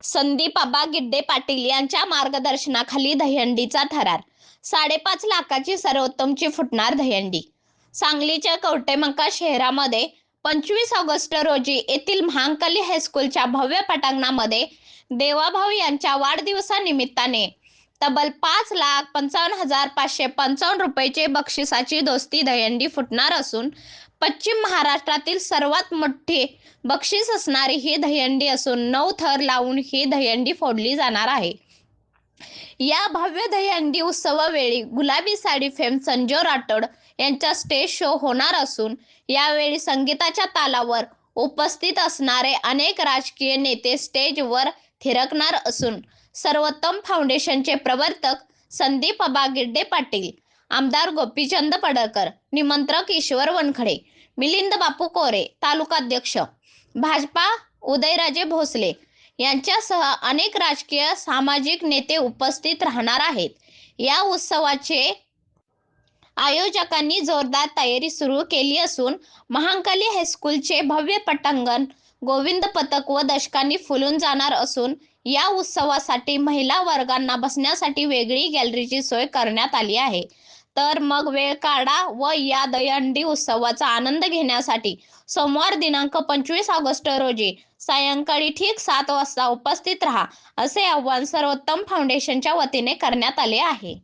संदीप आबा गिड्डे पाटील यांच्या मार्गदर्शनाखाली दहीहंडीचा थरार. साडेपाच लाखाची सर्वोत्तमची फुटणार दहीहंडी. सांगलीच्या कवटेमंका शहरामध्ये पंचवीस ऑगस्ट रोजी येथील महांकली हायस्कूलच्या भव्य पटांगणामध्ये देवाभाऊ यांच्या वाढदिवसानिमित्ताने तब्बल पाच लाख पंचावन्न हजार पाचशे पंचावन्न रुपयाचे बक्षिसाची दोस्ती दहीहंडी फुटणार असून पश्चिम महाराष्ट्रातील सर्वात मोठी बक्षीस असणारी ही दहीहंडी असून नऊ थर लावून ही दहीहंडी फोडली जाणार आहे. या भव्य दहीहंडी उत्सवावेळी गुलाबी साडी फेम संजय राठोड यांचा स्टेज शो होणार असून यावेळी संगीताच्या तालावर उपस्थित असणारे अनेक राजकीय नेते स्टेजवर थिरकणार असून सर्वोत्तम फाउंडेशनचे प्रवर्तक संदीप अबा गिड्डे पाटील आमदार गोपीचंद पडळकर निमंत्रक ईश्वर वनखडे मिलिंद बापू कोरे तालुकाध्यक्ष भाजपा उदयराजे भोसले यांच्यासह अनेक राजकीय सामाजिक नेते उपस्थित राहणार आहेत. या उत्सवाचे आयोजकांनी जोरदार तयारी सुरू केली असून महांकाली हायस्कूलचे भव्य पटांगण गोविंद पथक व दशकांनी फुलून जाणार असून या उत्सवासाठी महिला वर्गांना बसण्यासाठी वेगळी गॅलरीची सोय करण्यात आली आहे. तर मग वेळ काढा व या दहीहंडी उत्सवाचा आनंद घेण्यासाठी. सोमवार दिनांक पंचवीस ऑगस्ट रोजी सायंकाळी ठीक सात वाजता उपस्थित राहा असे आवाहन सर्वोत्तम फाउंडेशनच्या वतीने करण्यात आले आहे.